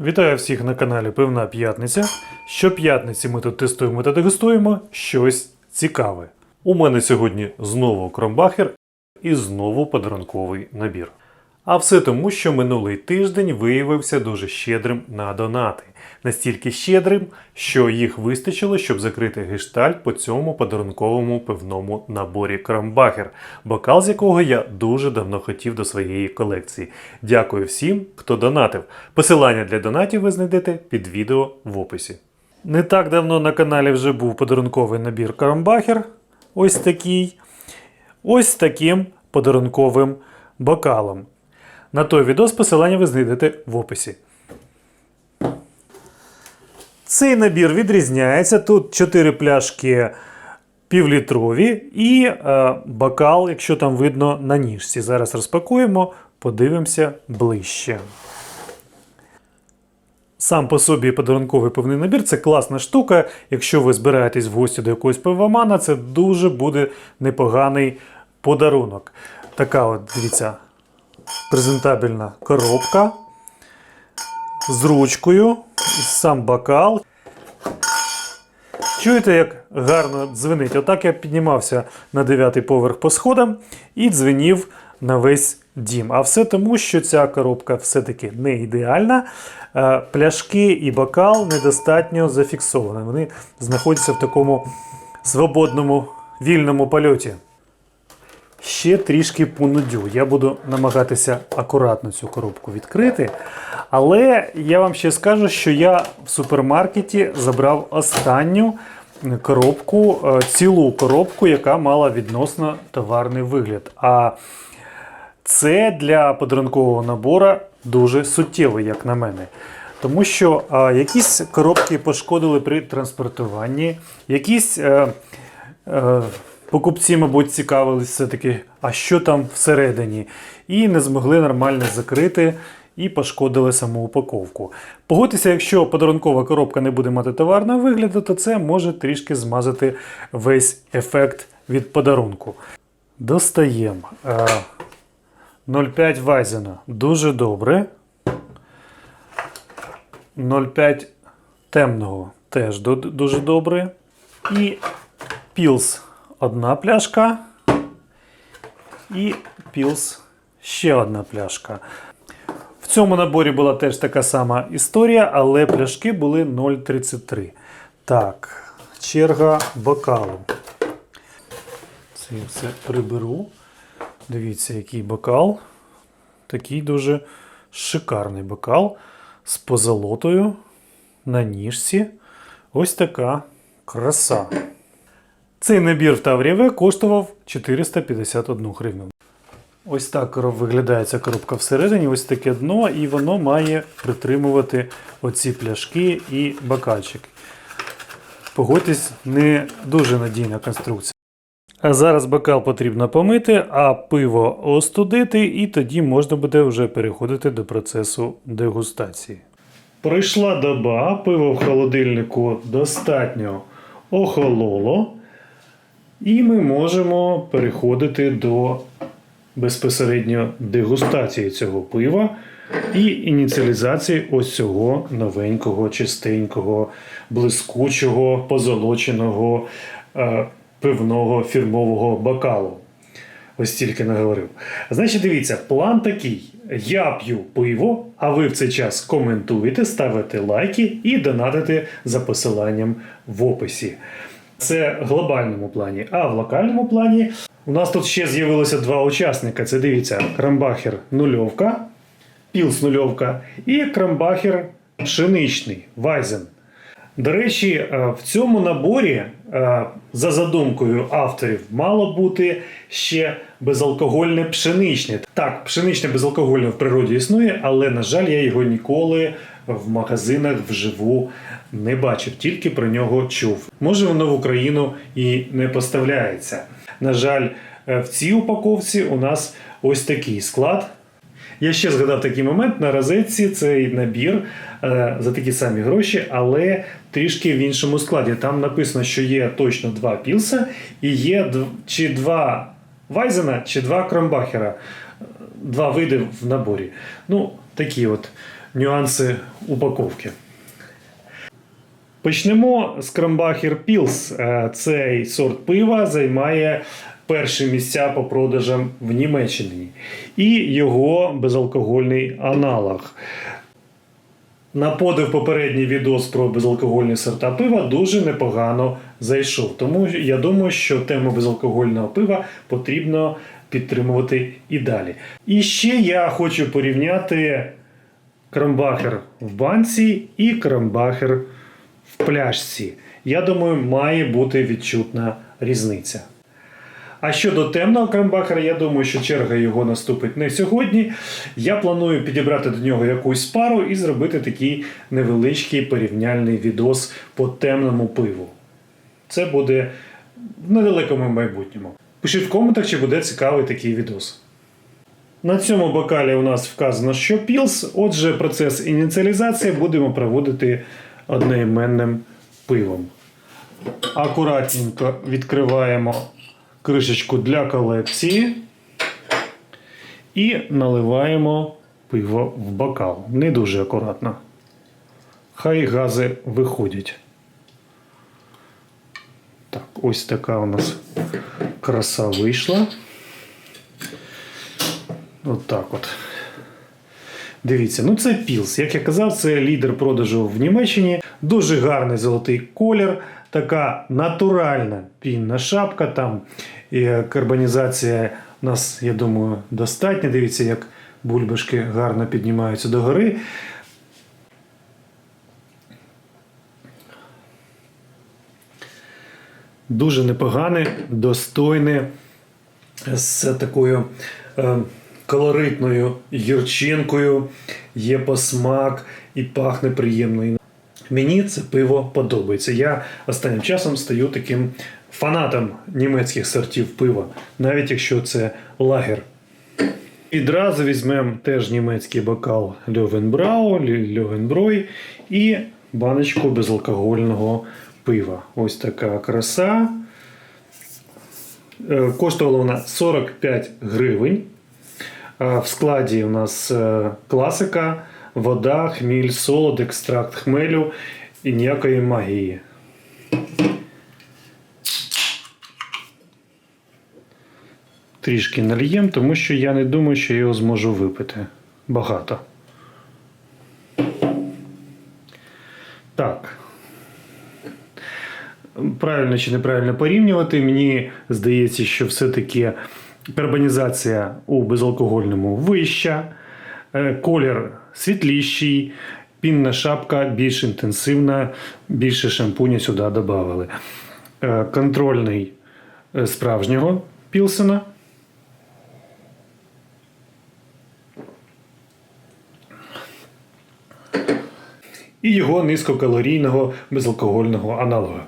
Вітаю всіх на каналі Пивна П'ятниця. Щоп'ятниці ми тут тестуємо та дегустуємо щось цікаве. У мене сьогодні знову кромбахер і знову подарунковий набір. А все тому, що минулий тиждень виявився дуже щедрим на донати. Настільки щедрим, що їх вистачило, щоб закрити гештальт по цьому подарунковому пивному наборі Крамбахер, бокал з якого я дуже давно хотів до своєї колекції. Дякую всім, хто донатив. Посилання для донатів ви знайдете під відео в описі. Не так давно на каналі вже був подарунковий набір Крамбахер. Ось такий. Ось таким подарунковим бокалом. На той відос посилання ви знайдете в описі. Цей набір відрізняється. Тут 4 пляшки півлітрові і е, бокал, якщо там видно, на ніжці. Зараз розпакуємо, подивимося ближче. Сам по собі подарунковий пивний набір це класна штука. Якщо ви збираєтесь в гості до якогось пивомана, це дуже буде непоганий подарунок. Така от, дивіться, презентабельна коробка з ручкою, сам бокал. Чуєте, як гарно дзвенить? Отак я піднімався на дев'ятий поверх по сходам і дзвенів на весь дім. А все тому, що ця коробка все-таки не ідеальна. Е, Пляшки і бокал недостатньо зафіксовані. Вони знаходяться в такому свободному вільному польоті. Ще трішки понудю. Я буду намагатися акуратно цю коробку відкрити. Але я вам ще скажу, що я в супермаркеті забрав останню коробку, е, цілу коробку, яка мала відносно товарний вигляд. А це для подарункового набору дуже суттєво, як на мене. Тому що а, якісь коробки пошкодили при транспортуванні, якісь е, е, покупці, мабуть, цікавились все-таки, а що там всередині, і не змогли нормально закрити і пошкодили саму упаковку. Погодьтеся, якщо подарункова коробка не буде мати товарного вигляду, то це може трішки змазати весь ефект від подарунку. Достаємо. Е, 0,5 Вайзена. Дуже добре. 0,5 темного теж дуже добре. І Пілс одна пляшка. І Пілс ще одна пляшка. В цьому наборі була теж така сама історія, але пляшки були 0,33. Так, черга бокалу. Це я все приберу. Дивіться, який бокал. Такий дуже шикарний бокал з позолотою на ніжці. Ось така краса. Цей набір в Тавріве коштував 451 гривну. Ось так виглядає ця коробка всередині, ось таке дно, і воно має притримувати оці пляшки і бокальчик. Погодьтесь, не дуже надійна конструкція. А зараз бокал потрібно помити, а пиво остудити, і тоді можна буде вже переходити до процесу дегустації. Пройшла доба, пиво в холодильнику достатньо охололо, і ми можемо переходити до безпосередньо дегустації цього пива і ініціалізації ось цього новенького, чистенького, блискучого, позолоченого е, пивного фірмового бокалу. Ось тільки наговорив. Значить, дивіться, план такий: я п'ю пиво, а ви в цей час коментуєте, ставите лайки і донатите за посиланням в описі. Це в глобальному плані. А в локальному плані у нас тут ще з'явилося два учасника. Це дивіться, Крамбахер нульовка, Пілс нульовка і Крамбахер пшеничний Вайзен. До речі, е, в цьому наборі, е, за задумкою авторів, мало бути ще безалкогольне пшеничне. Так, пшеничне безалкогольне в природі існує, але, на жаль, я його ніколи в магазинах вживу не бачив, тільки про нього чув. Може, воно в Україну і не поставляється. На жаль, е, в цій упаковці у нас ось такий склад. Я ще згадав такий момент на розетці цей набір е, за такі самі гроші, але трішки в іншому складі. Там написано, що є точно два пілса і є чи два Вайзена, чи два Кромбахера. Два види в наборі. Ну, такі от нюанси упаковки. Почнемо з Крамбахер Пілс. Е, Цей сорт пива займає перші місця по продажам в Німеччині. І його безалкогольний аналог. На подив попередній відос про безалкогольні сорта пива дуже непогано зайшов. Тому я думаю, що тему безалкогольного пива потрібно підтримувати і далі. І ще я хочу порівняти крамбахер в банці і крамбахер в пляшці. Я думаю, має бути відчутна різниця. А щодо темного крамбахера, я думаю, що черга його наступить не сьогодні. Я планую підібрати до нього якусь пару і зробити такий невеличкий порівняльний відос по темному пиву. Це буде в недалекому майбутньому. Пишіть в коментах, чи буде цікавий такий відос. На цьому бокалі у нас вказано, що пілс. Отже, процес ініціалізації будемо проводити одноіменним пивом. Акуратненько відкриваємо кришечку для колекції і наливаємо пиво в бокал. Не дуже акуратно. Хай гази виходять. Так, ось така у нас краса вийшла. Отак от. Дивіться, ну це пілс. Як я казав, це лідер продажу в Німеччині. Дуже гарний золотий колір, така натуральна пінна шапка. Там і карбонізація у нас, я думаю, достатня. Дивіться, як бульбашки гарно піднімаються догори. Дуже непогане, достойне з такою е, колоритною гірчинкою, є посмак і пахне приємно. Мені це пиво подобається. Я останнім часом стаю таким фанатом німецьких сортів пива, навіть якщо це лагер. Відразу візьмемо теж німецький бокал Льовенбрау, Льовенброй і баночку безалкогольного пива. Ось така краса. Е, Коштувала вона 45 гривень. В складі у нас е, класика, вода, хміль, солод, екстракт хмелю і ніякої магії. Трішки нальєм, тому що я не думаю, що я його зможу випити. Багато. Так. Правильно чи неправильно порівнювати. Мені здається, що все-таки карбонізація у безалкогольному вища, е, колір світліший, пінна шапка більш інтенсивна, більше шампуня сюди додали. Е, Контрольний е, справжнього пілсена. І його низькокалорійного безалкогольного аналога.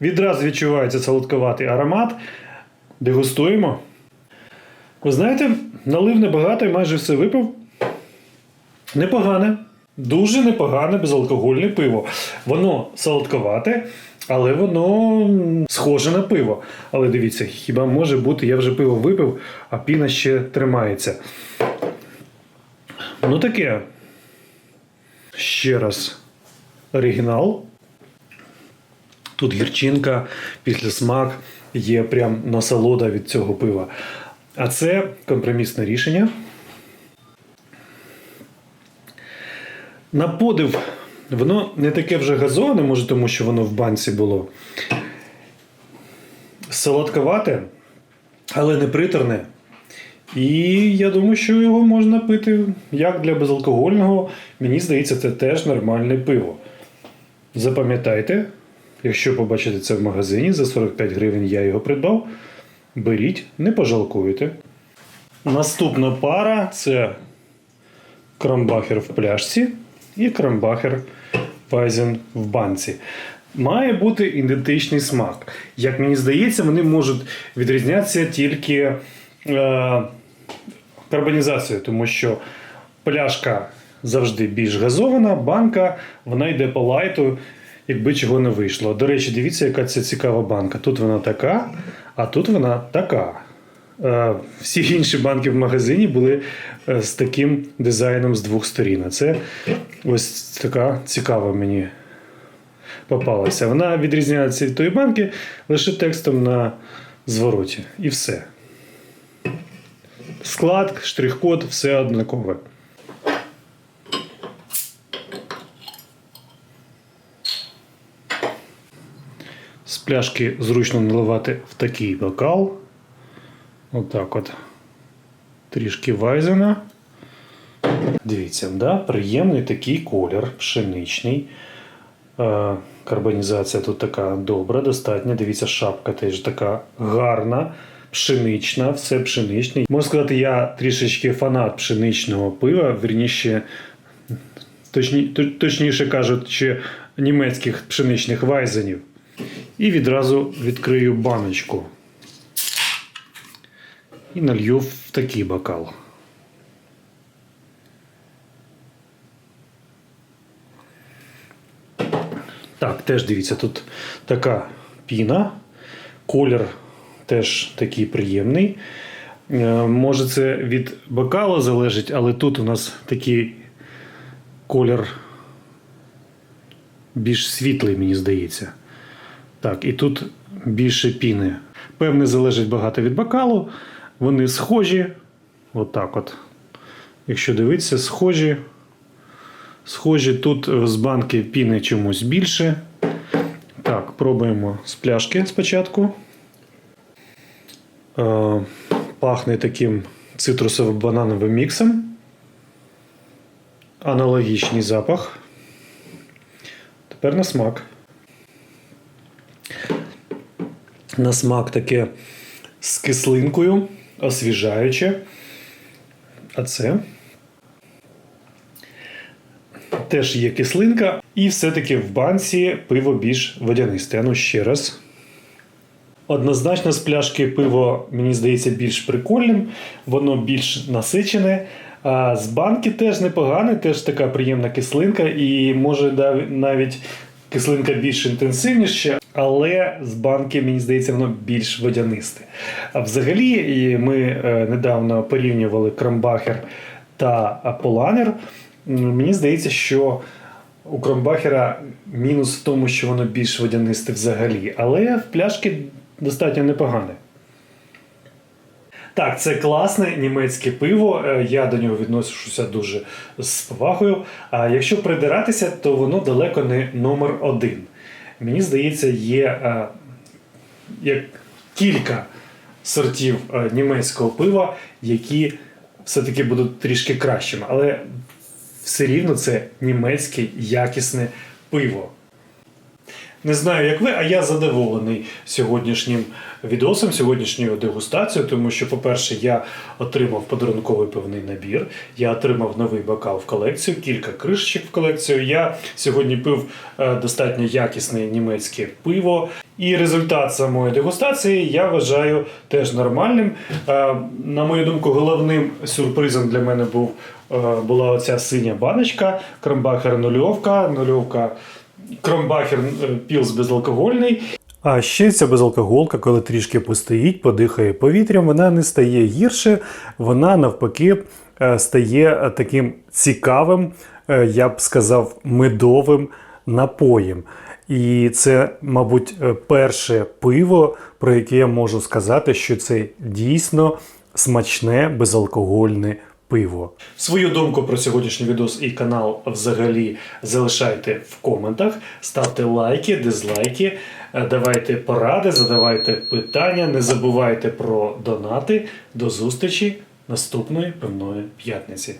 Відразу відчувається солодковатий аромат. Дегустуємо. Ви знаєте, налив небагато і майже все випив. Непогане. Дуже непогане безалкогольне пиво. Воно солодковате, але воно схоже на пиво. Але дивіться, хіба може бути, я вже пиво випив, а піна ще тримається. Ну таке. Ще раз. Оригінал. Тут гірчинка, після смак, є прям насолода від цього пива. А це компромісне рішення. На подив, воно не таке вже газоване, може, тому що воно в банці було. Солодковате, але не приторне. І я думаю, що його можна пити як для безалкогольного. Мені здається, це теж нормальне пиво. Запам'ятайте, якщо побачите це в магазині за 45 гривень я його придбав. Беріть, не пожалкуєте. Наступна пара це крамбахер в пляшці і крамбахер Weizen в банці. Має бути ідентичний смак. Як мені здається, вони можуть відрізнятися тільки е, карбонізацією, тому що пляшка завжди більш газована, банка вона йде по лайту, якби чого не вийшло. До речі, дивіться, яка це цікава банка. Тут вона така, а тут вона така. е, всі інші банки в магазині були е, з таким дизайном з двох сторін. Це ось така цікава мені попалася. Вона відрізняється від тої банки лише текстом на звороті. І все. Склад, штрих-код, все однакове. З пляшки зручно наливати в такий бокал. Отак от. Трішки вайзена. Дивіться, да? приємний такий колір, пшеничний. Е, Карбонізація тут така добра, достатня. Дивіться, шапка теж така гарна, пшенична, все пшеничне. Можна сказати, я трішечки фанат пшеничного пива, вірніше, точні, то- точніше кажучи, німецьких пшеничних вайзенів. І відразу відкрию баночку. І налью в такий бокал. Так, теж дивіться, тут така піна, колір теж такий приємний. Е, Може, це від бокалу залежить, але тут у нас такий колір більш світлий, мені здається. Так, і тут більше піни. Певне, залежить багато від бокалу. Вони схожі. Отак от. Якщо дивитися, схожі. Схожі тут з банки піни чомусь більше. Так, пробуємо з пляшки спочатку. Е, пахне таким цитрусово-банановим міксом. Аналогічний запах. Тепер на смак. На смак таке з кислинкою, освіжаюче. А це теж є кислинка, і все-таки в банці пиво більш водянисте. Ну ще раз. Однозначно з пляшки пиво, мені здається, більш прикольним, воно більш насичене. А з банки теж непогане, теж така приємна кислинка, і може навіть кислинка більш інтенсивніша, але з банки, мені здається, воно більш водянисте. А взагалі, ми е, недавно порівнювали Крамбахер та Поланер. Мені здається, що у Кромбахера мінус в тому, що воно більш водянисте взагалі, але в пляшки достатньо непогане. Так, це класне німецьке пиво. е, Я до нього відношуся дуже з повагою. А якщо придиратися, то воно далеко не номер один. Мені здається, є е, як кілька сортів е, німецького пива, які все-таки будуть трішки кращими. Але все рівно це німецьке якісне пиво. Не знаю, як ви, а я задоволений сьогоднішнім відосом, сьогоднішньою дегустацією, тому що, по-перше, я отримав подарунковий пивний набір, я отримав новий бокал в колекцію, кілька кришечок в колекцію. Я сьогодні пив е, достатньо якісне німецьке пиво. І результат самої дегустації я вважаю теж нормальним. Е, На мою думку, головним сюрпризом для мене був, е, була оця синя баночка, Кромбахер нульовка, нульовка Кромбахер е, пілс безалкогольний. А ще ця безалкоголка, коли трішки постоїть, подихає повітрям, вона не стає гірше, вона навпаки е, стає е, таким цікавим, я б сказав, медовим напоєм. І це, мабуть, перше пиво, про яке я можу сказати, що це дійсно смачне безалкогольне пиво. Свою думку про сьогоднішній відос і канал взагалі залишайте в коментах, ставте лайки, дизлайки, е, давайте поради, задавайте питання, не забувайте про донати. До зустрічі наступної певної п'ятниці.